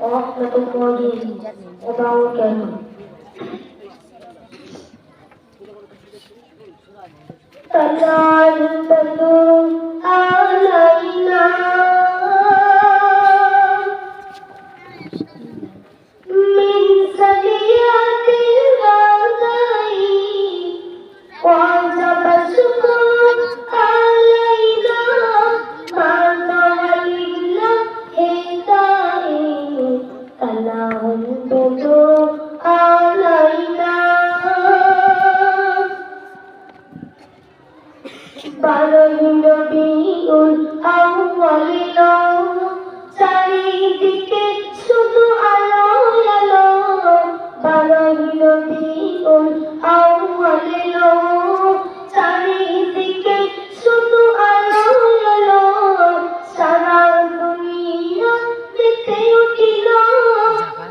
ورحمة الله وبركاته طلع বারবিউল আউয়ালিল চারিদিকে শুধু আলো আলো। বারবিউল আউয়ালিল চারিদিকে শুধু আলো আলো। সারা দুনিয়া মেতে উঠিল।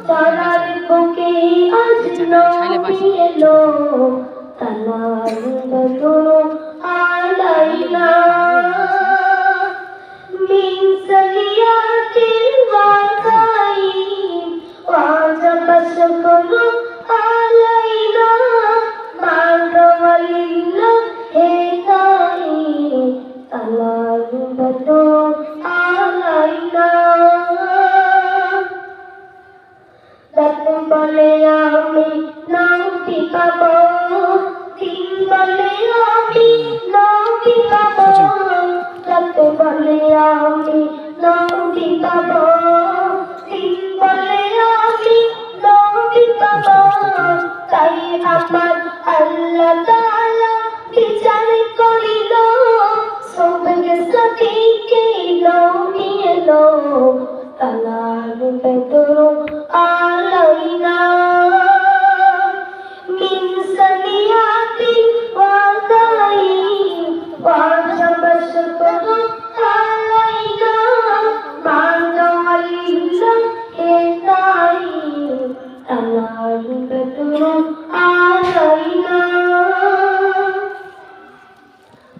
তারার বুকে আজ নবী এলো তালার বদর আমি নামটি পাব দিন বলে আমি নামটি পাব রাত বলে আমি নামটি পাব দিন বলে আমি নামটি পাব। তাই আমার আল্লাহ তাআলা বিচার করিল সবকে সঠিকে নিয়ে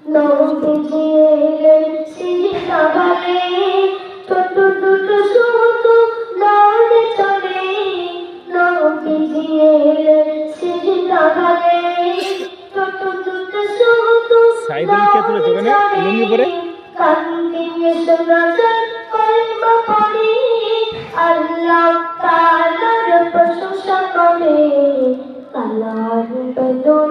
নবীজি এলেন সিজদা ছোট ছোট শুধু নড়ে চড়ে নবীজি এলেন সিজদা ছোট ছোট শুধু সাইদুলকে তুলেছে ওখানে, লুঙ্গি পরে? কান দিয়ে কলমা পড়ে আল্লাহ তাআলার প্রশংসা করে আল্লাহর বদর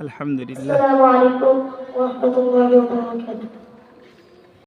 الحمد لله. السلام عليكم ورحمة الله وبركاته.